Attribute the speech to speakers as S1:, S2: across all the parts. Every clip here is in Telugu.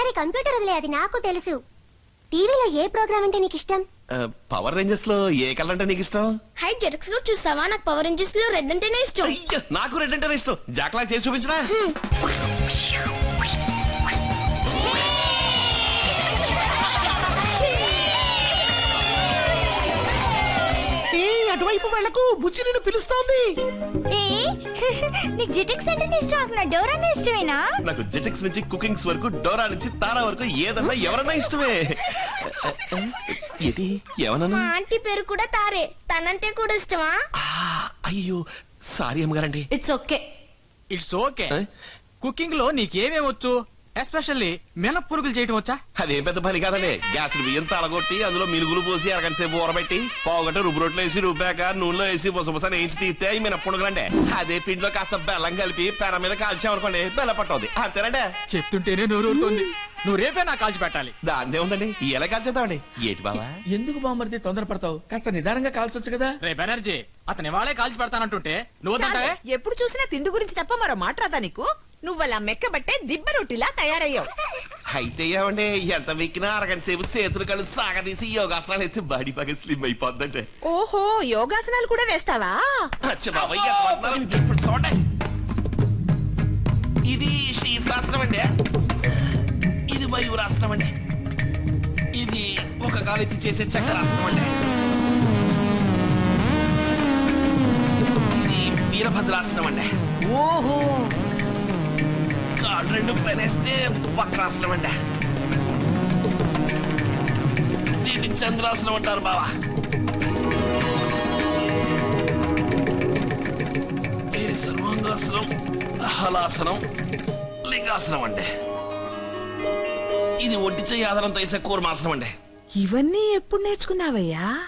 S1: సరే కంప్యూటర్ వదిలే అది నాకు తెలుసు. టీవీలో ఏ ప్రోగ్రామ్ అంటే నీకు ఇష్టం?
S2: పవర్ రేంజర్స్లో ఏ కలర్ అంటే నీకు ఇష్టం?
S1: హై జెటక్స్లో చూసావా? నాకు పవర్ రేంజర్స్లో రెడ్ అంటేనే ఇష్టం.
S2: అయ్యో, నాకు రెడ్ అంటేనే ఇష్టం. జాక్లా చేసి చూపించరా
S3: అటువైపు వెళ్ళకు బుజ్జి నిన్ను పిలుస్తోంది.
S1: నీకు జెటక్స్ అంటే ఇష్టం అంటున్నా. డోరా ఇష్టమేనా?
S2: నాకు జెటిక్స్ నుంచి కుకింగ్స్ వరకు డోరా నుంచి తారా వరకు ఏదన్నా ఎవరన్నా ఇష్టమే. ఏంటి ఎవరన్నా
S1: మా ఆంటీ పేరు కూడా తారే. తనంటే కూడా ఇష్టమా?
S2: అయ్యో సారీ అమ్మగారండి.
S4: It's okay
S5: it's okay? కుకింగ్లో నీకేమేం వచ్చు ఎస్పెషల్లీ మినప్పురుగులు చేయటం వచ్చా?
S2: అదేం పెద్ద పని కాదండి గ్యాస్ బియ్యం తలగొట్టి అందులో మినుగులు పోసి అరగంట సేపు ఊరబెట్టి పావుగంట రుబ్బు రొట్టెలు వేసి రుబ్బాక నూనెలో వేసి బుసబుస వేయించి తీస్తే అవి మినప్పుడుగులండి అదే పిండిలో కాస్త బెల్లం కలిపి పెన మీద కాల్చామనుకోండి బెల్ల పట్టవుది అంతేనండి?
S5: చెప్తుంటేనే నోరూరుతోంది నువ్వు రేపే నాకు కాల్చి పెట్టాలి.
S2: దాందే ఉందండి. ఎలా కాల్చేద్దామండి. ఏంటి బావా?
S3: ఎందుకు బామ్మర్ది తొందరపడతావు? కాస్త నిదానంగా కాల్చొచ్చు కదా.
S5: రే బెనర్జీ అతని వాళ్ళే కాల్చి పెడతానంటుంటే నువ్వు
S6: ఎప్పుడు చూసినా తిండి గురించి తప్ప మరో మాట్లాడదా నీకు? నువ్వలా మెక్కబట్టే దిబ్బ రొట్టిలా తయారయ్యావు.
S2: అయితే ఏమండి ఎంత వెక్కినా అరగంట సేపు చేతులు కళ్ళు సాగదీసి యోగాసనాలు అయితే బాడీ బాగా స్లిమ్ అయిపోద్దంటే.
S6: ఓహో యోగాసనాలు కూడా వేస్తావా?
S2: అచ్చ బాబాయ్ ఎంత వందనాలు. ఇప్పుడు చూడండి ఇది శీర్షాసనం అండి. ఇది మయూరాసనం అండి. ఇది ఒక కాలెత్తి చేసే చక్రాసనం అండి. ఇది వీరభద్రాసనం అండి.
S3: ఓహో
S2: రెండు పనేస్తే వక్రాసనం అండి. దీన్ని చంద్రాసనం అంటారు బావా. ఇది సర్వాంగాసనం హలాసనం లింగాసనం అండి. ఇది ఒంటి చెయ్యి ఆధారంతో వేసే కూర్మాసనం అండి.
S6: ఇవన్నీ ఎప్పుడు నేర్చుకున్నావయ్యా?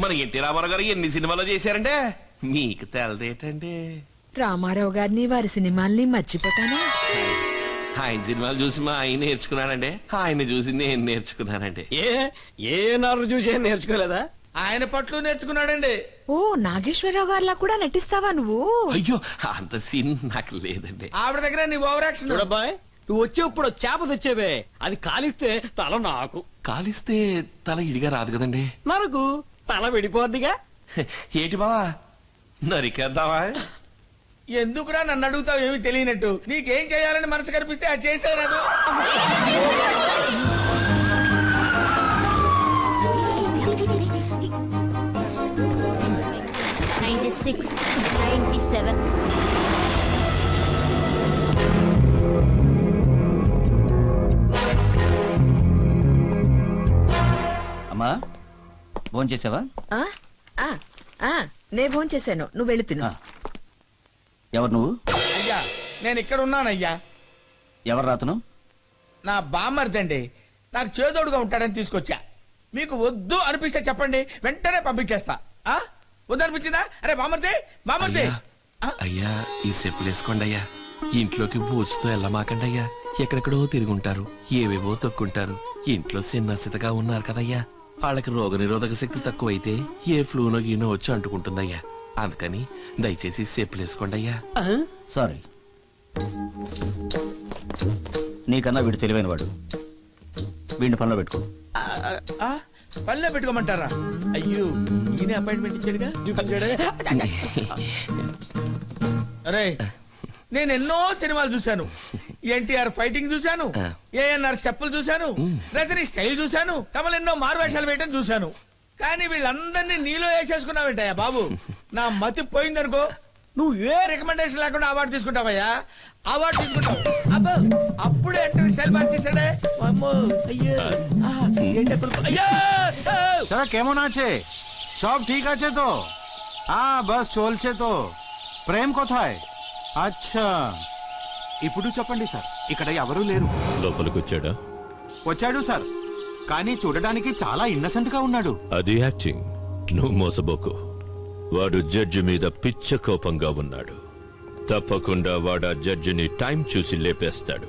S2: మన ఎన్టీ రామారావు గారు ఎన్ని సినిమాలు చేశారంటే మీకు తెలదేటండి?
S6: రామారావు గారిని వారి సినిమాల్ని మర్చిపోతానా?
S2: ఆయన సినిమాలు చూసి మా ఆయన నేర్చుకున్నానండి ఆయన చూసి నేను నేర్చుకున్నానండి
S7: ఏ ఏ నారు చూసి ఏం నేర్చుకోలేదా?
S3: ఆయన పట్లు నేర్చుకున్నాడండి.
S6: ఓ నాగేశ్వరరావు గారిలా కూడా నటిస్తావా నువ్వు?
S2: అయ్యో అంత సీన్ నాకు లేదండి.
S3: ఆవిడ దగ్గర నీ ఓవర్ యాక్షన్
S7: చూడబ్బాయ్ నువ్వు వచ్చేప్పుడు చేప తెచ్చేవే. అది కాలిస్తే తల నాకు.
S2: కాలిస్తే తల ఇడిగా రాదు కదండి.
S7: నరకు తల విడిపోద్దిగా.
S2: ఏటి బావా? నరికేద్దామా?
S3: ఎందుకురా నన్ను అడుగుతావు ఏమీ తెలియనట్టు? నీకేం చేయాలని మనసు కనిపిస్తే అది చేసేరాదు
S1: నైన్టీ సిక్స్ నైన్టీ సెవెన్
S8: అమ్మా ఫోన్ చేసావా
S6: ఆ? ఆ, ఆ, నే ఫోన్ చేశాను నువ్వు వెళ్ళి తిను.
S8: ఆ. ఎవరు నువ్వు?
S3: అయ్యా నేను ఇక్కడ ఉన్నానయ్యా.
S8: ఎవరు రాతను?
S3: నా బామ్మర్దండి. నాకు చేదోడుగా ఉంటాడని తీసుకొచ్చా. మీకు వద్దు అనిపిస్తే చెప్పండి వెంటనే పంపించేస్తా. ఆ? వద్దు అనిపించిందా? అరే బామ్మర్ది బామ్మర్ది.
S2: అయ్యా
S3: ఆ?
S2: అయ్యా ఈ చెప్పులు వేసుకోండి అయ్యా. ఇంట్లోకి బూచుతో వెళ్ళమాకండి అయ్యా. ఎక్కడెక్కడో తిరుగుంటారు ఏవేవో తొక్కుంటారు. ఇంట్లో సిన్నసితగా ఉన్నారు కదయ్యా. వాళ్ళకి రోగ నిరోధక శక్తి తక్కువైతే ఏ ఫ్లూనో గీనో వచ్చి అంటుకుంటుందయ్యా. అందుకని దయచేసి చెప్పులు వేసుకోండి అయ్యా.
S8: సారీ. నీకన్నా వీడు తెలివైన వాడు వీడిని పనిలో పెట్టుకో.
S3: ఆ? పనిలో పెట్టుకోమంటారా? అయ్యో ఈయన అపాయింట్మెంట్ ఇచ్చాడుగా?
S7: చూపించాడే?
S3: అరే నేను ఎన్నో సినిమాలు చూశాను. ఎన్టీఆర్ ఫైటింగ్ చూశాను. ఏఎన్ఆర్ స్టెప్పులు చూశాను. రజనీ స్టైల్ చూశాను. కమల్ ఎన్నో మారువేషాలు వేయటం చూశాను. కానీ వీళ్ళందరినీ నీలో వేసేసుకున్నావేంటయ్యా బాబు? నా మతి పోయిందనుకో నువ్వు ఏ రికమెండేషన్ లేకుండా అవార్డు తీసుకుంటావయ్యా? అవార్డు తీసుకుంటావు. అబ్బ అప్పుడే ఎంటర్ సెల్ మార్చేసాడే అమ్మో అయ్యో. సబ్ ఠీక్ అప్పుడు? తో ఆ!
S9: బస్ చోల్చే తో ప్రేమ్ સબ అచ్చా. ఇప్పుడు చెప్పండి సార్ ఇక్కడ ఎవరూ లేరు.
S10: లోపలికి వచ్చాడా
S9: వచ్చాడు సార్. కానీ చూడడానికి చాలా ఇన్నసెంట్గా ఉన్నాడు.
S10: అది యాక్టింగ్. నువ్వు మోసబోకు వాడు జడ్జి మీద పిచ్చ కోపంగా ఉన్నాడు. తప్పకుండా వాడు ఆ జడ్జిని టైం చూసి లేపేస్తాడు.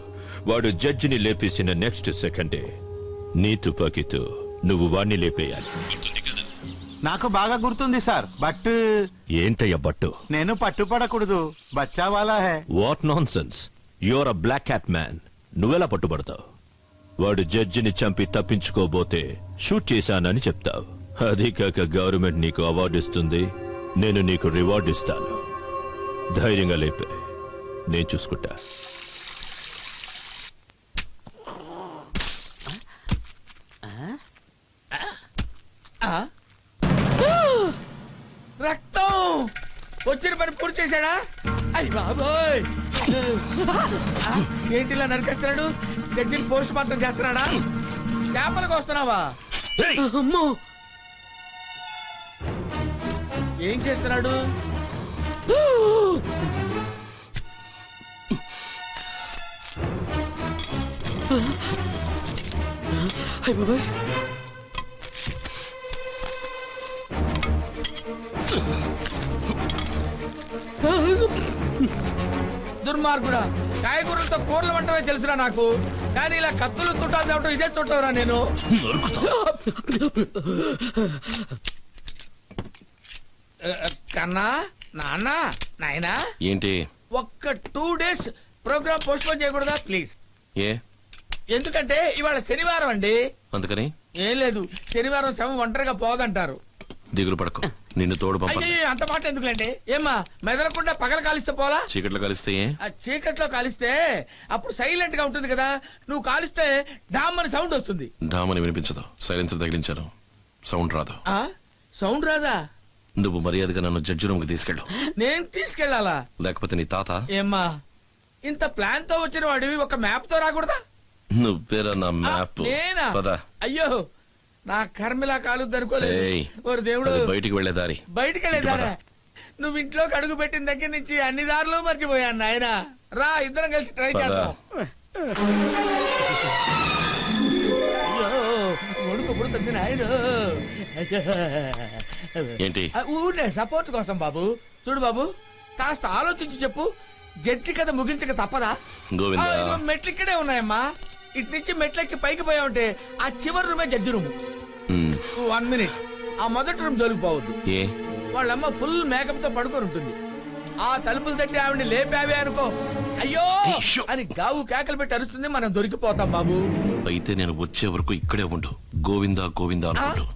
S10: వాడు జడ్జిని లేపేసిన నెక్స్ట్ సెకండే. నీ తుపాకీతో నువ్వు వాణ్ణి లేపేయాలి.
S9: నాకు బాగా గుర్తుంది సార్ బట్
S10: ఏంటయ్య బట్టు?
S9: నేను పట్టుపడకూడదు బచ్చా వాలా హే.
S10: What nonsense your uh black hat man. నువ్వెలా పట్టుబడతావు? వాడు జడ్జిని చంపి తప్పించుకోబోతే షూట్ చేశానని చెప్తావు. అది కాక గవర్నమెంట్ నీకు అవార్డు ఇస్తుంది. నేను నీకు రివార్డు ఇస్తాను. ధైర్యంగా లేపే. నేను చూసుకుంటా.
S3: ఆ? రక్తం! వచ్చిన పని పూర్తి చేశాడా? అయ్యి బాబోయ్! ఏంటి ఇలా నరికేస్తున్నాడు? జడ్జిని పోస్ట్ మార్టం చేస్తున్నాడా? చేపలకు వస్తున్నావా?
S7: అమ్మో!
S3: ఏం చేస్తున్నాడు?
S7: బాబాయ్.
S3: దుర్మార్గుడా కాయగూరలతో కూరలు వంటమే తెలుసురా నాకు. కానీ ఇలా కత్తులు చుట్టాలు తేవటం ఇదే చుట్టవరా నేను. కన్నా నాన్న నాయనా?
S2: ఏంటి?
S3: ఒక్క two days programme postpone చేయకూడదా ప్లీజ్?
S2: ఏ?
S3: ఎందుకంటే ఇవాళ శనివారం అండి.
S2: అందుకని?
S3: ఏం లేదు శనివారం శవం ఒంటరిగా పోదంటారు.
S2: దిగులు పడకు. నిన్ను తోడు పంప
S3: అయ్యో అంత మాట ఎందుకులేండి? ఏమ్మా మెదలకుండా పగల కాలిస్తే పోలా?
S2: చీకట్లో కలిస్తే ఏ?
S3: ఆ చీకట్లో కాలిస్తే అప్పుడు సైలెంట్గా ఉంటుంది కదా. నువ్వు కాలిస్తే డామ్ అని సౌండ్ వస్తుంది.
S2: డామని వినిపించదు. సైలెన్సర్ తగిలించారు. సౌండ్ రాదు.
S3: ఆ? సౌండ్ రాదా?
S2: నువ్వు మర్యాదగా నన్ను జడ్జి రూమ్కి తీసుకెళ్ళు.
S3: నేను తీసుకెళ్ళాలా
S2: లేకపోతే నీ తాత?
S3: ఏమ్మా ఇంత ప్లాన్తో వచ్చిన వాడివి ఒక మ్యాప్తో రాకూడదా?
S2: నువ్వేరా నా మ్యాప్
S3: నేనా?
S2: పద.
S3: అయ్యో నా కర్మిలా కాలుద్ది అనుకోలేదు దేవుడు
S2: బయటికి వెళ్ళే దారి.
S3: బయటికి వెళ్ళేదారా నువ్వు ఇంట్లోకి అడుగు పెట్టిన దగ్గర నుంచి అన్ని దారులు మర్చిపోయాను నాయన? రా ఇద్దరం కలిసి ట్రై. చేద్దాం. వణుకు పుడుతుంది నాయన.
S2: ఏంటి?
S3: ఊరినే సపోర్ట్ కోసం బాబు. చూడు బాబు కాస్త ఆలోచించి చెప్పు. జడ్జి కథ ముగించక తప్పదా?
S2: గోవిందా.
S3: ఆ, ఇదిగో మెట్లు ఇక్కడే ఉన్నాయమ్మా. ఇటు నుంచి మెట్లెక్కి పైకి పోయావంటే ఆ చివరి రూమే judge room.
S2: Um,
S3: one minute. ఆ మొదటి రూమ్ జోలికి పోవద్దు.
S2: ఏ?
S3: వాళ్ళమ్మ ఫుల్ మేకప్తో పడుకొని ఉంటుంది. ఆ తలుపులు తట్టి ఆవిడ లేపావే అనుకో. అయ్యో!
S2: ఏయ్, షో.
S3: అని గావు కేకలు పెట్టి అరుస్తుంది మనం దొరికిపోతాం బాబు.
S2: అయితే నేను వచ్చే వరకు ఇక్కడే ఉండు. గోవిందా గోవిందా
S3: ఆ?
S2: అనుకుంటూ.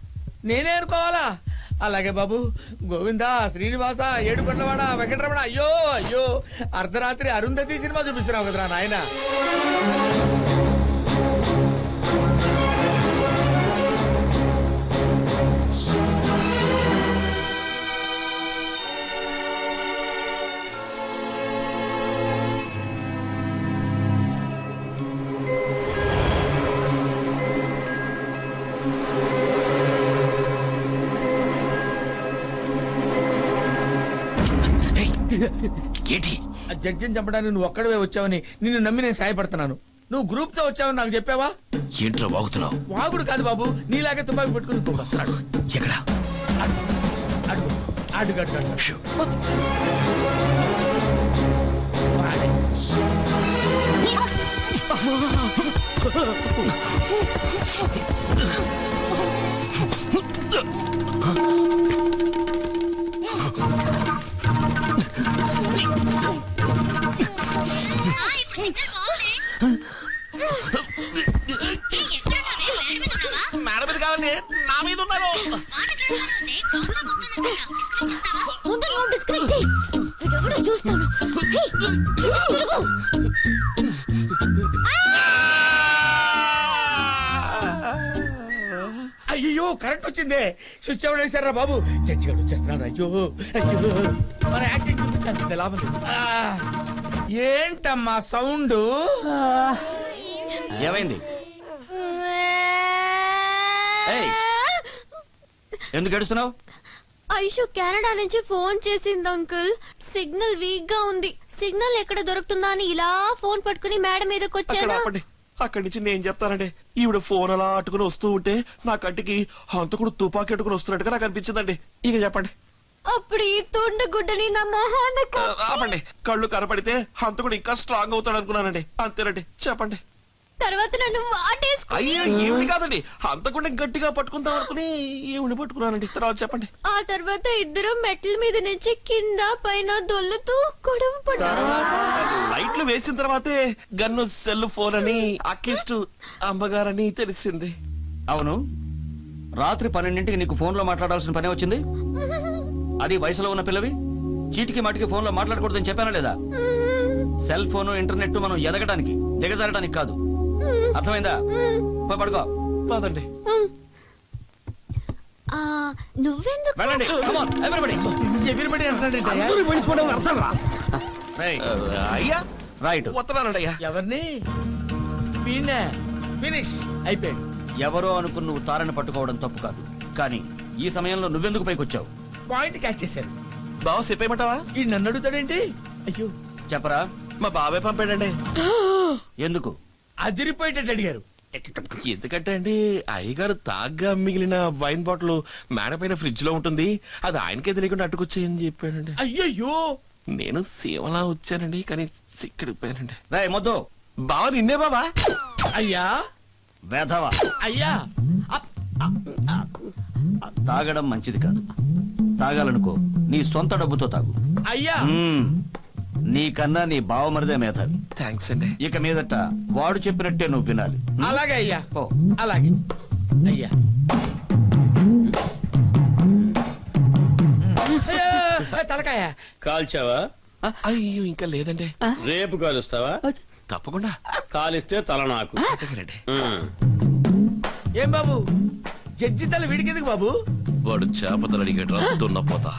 S3: నేనే అనుకోవాలా? అలాగే బాబు. గోవిందా శ్రీనివాస ఏడుకొండవాడ వెంకటరమణ. అయ్యో అయ్యో. అర్ధరాత్రి అరుంధతి సినిమా చూపిస్తున్నావు కదరా నాయన.
S2: ఏంటి?
S3: ఆ జడ్జిని చంపడానికి నువ్వు ఒక్కడవే వచ్చావని నిన్ను నమ్మి నేను సాయపడుతున్నాను. నువ్వు గ్రూప్తో వచ్చావని నాకు చెప్పావా?
S2: ఏంట్రా వాగుతున్నావు?
S3: వాగుడు కాదు బాబు నీలాగే తుపాకి పెట్టుకుని ఇంకొకడు వస్తున్నాడు.
S2: ఎక్కడా?
S3: అడుగు అడుగు అడుగు అడుగు
S2: షూ.
S3: వాడే. అయ్యో కరెంట్ వచ్చిందే. స్విచ్ ఎవరు వేశారా బాబు? చర్చి గడు వచ్చేస్తున్నాడు అయ్యో అయ్యో. మన యాక్టింగ్ చూపించాల్సిందే లాభం ఏంటమ్మా సౌండ్?
S8: ఏమైంది. ఎందుకు ఏడుస్తున్నావు?
S1: ఐషు కెనడా నుంచి ఫోన్ చేసింది అంకుల్. సిగ్నల్ వీక్గా ఉంది. సిగ్నల్ ఎక్కడ దొరుకుతుందా అని ఇలా ఫోన్ పట్టుకుని మేడం మీదకి వచ్చాను
S2: అక్కడి నుంచి నేను చెప్తానండి. ఈవిడ ఫోన్ అలా అట్టుకుని వస్తూ ఉంటే నా కంటికి హంతకుడు తుపాకీ అట్టుకుని వస్తున్నట్టుగా నాకు అనిపించిందండి. ఇక చెప్పండి.
S1: అప్పుడు ఈ తుండు గుడ్డని నా మొహాన
S2: ఆపండి. కళ్ళు కనపడితే హంతకుడు ఇంకా స్ట్రాంగ్ అవుతాడు అనుకున్నానండి అంతేనండి. చెప్పండి.
S1: తర్వాత నన్ను వాటేసుకుని.
S2: అయ్యో ఏమిటి కాదండి. అంతకుండా గట్టిగా పట్టుకుందాం అనుకుని ఏమిటి పట్టుకున్నానండి. తర్వాత చెప్పండి.
S1: ఆ తర్వాత ఇద్దరు మెట్ల మీద నుంచి కింద పైన దొల్లుతూ గొడవ పడ్డారు
S2: లైట్లు వేసిన తర్వాతే గన్ను సెల్ ఫోన్ అని అక్కిష్టు అమ్మగారని తెలిసింది.
S8: అవును. రాత్రి పన్నెండింటికి నీకు ఫోన్లో మాట్లాడాల్సిన పనే వచ్చింది? అది వయసులో ఉన్న పిల్లవి? చీటికి మాటికి ఫోన్లో మాట్లాడకూడదని చెప్పానా లేదా? సెల్ ఫోన్ ఇంటర్నెట్ మనం ఎదగడానికి దిగజారడానికి కాదు. అర్థమైందా? పోయి పడుకో.
S2: పదండి.
S1: నువ్వెందుకు?
S8: వెళ్ళండి.
S2: అయ్యా.
S8: రైట్.
S2: వస్తున్నానండి అయ్యా.
S3: ఎవరిని? ఫినిష్ అయిపోయాడు
S8: ఎవరో అనుకుని నువ్వు తారని పట్టుకోవడం తప్పు కాదు. కానీ ఈ సమయంలో నువ్వెందుకు పైకొచ్చావు?
S3: పాయింట్ క్యాచ్ చేశారు.
S2: బావ చెప్పేయమంటావా?
S3: ఈ నన్ను అడుగుతాడేంటి? అయ్యో.
S8: చెప్పరా?
S2: మా బాబాయ్ పంపాడండి.
S8: ఎందుకు?
S3: అదిరిపోయేటట్టు అడిగారు.
S2: ఎందుకంటే అండి అయ్యగారు తాగ్గా మిగిలిన వైన్ బాటిల్ మేడ పైన ఫ్రిడ్జ్లో ఉంటుంది. అది ఆయనకే తెలియకుండా అట్టుకొచ్చేయని చెప్పాడండి.
S3: అయ్యయ్యో!
S2: నేను సేవలా వచ్చానండి కానీ సిక్కడిపోయానండి
S8: రే మొద్దు.
S2: బావ నిన్నే బాబా
S3: అయ్యా!
S8: వేధవా?
S3: అయ్యా!
S8: తాగడం మంచిది కాదు. తాగాలనుకో నీ సొంత డబ్బుతో తాగు.
S3: అయ్యా!
S8: మ్మ్. నీకన్నా నీ బావమరిదే మేధావి
S2: థ్యాంక్స్ అండి.
S8: ఇక మీదట వాడు చెప్పినట్టే నువ్వు వినాలి.
S3: అలాగే అయ్యా.
S8: ఓ
S3: అలాగే. అయ్యా. తలకాయ.
S10: కాల్చావా?
S2: అయ్యో ఇంకా లేదండి.
S10: రేపు కాలుస్తావా?
S2: తప్పకుండా.
S10: కాలిస్తే తల నాకు.
S2: అలాగేనండి.
S3: ఏం బాబు? జడ్జి తల విడికెందుకు బాబు?
S2: వాడు చేపతలు అడిగేట దున్నపోతా.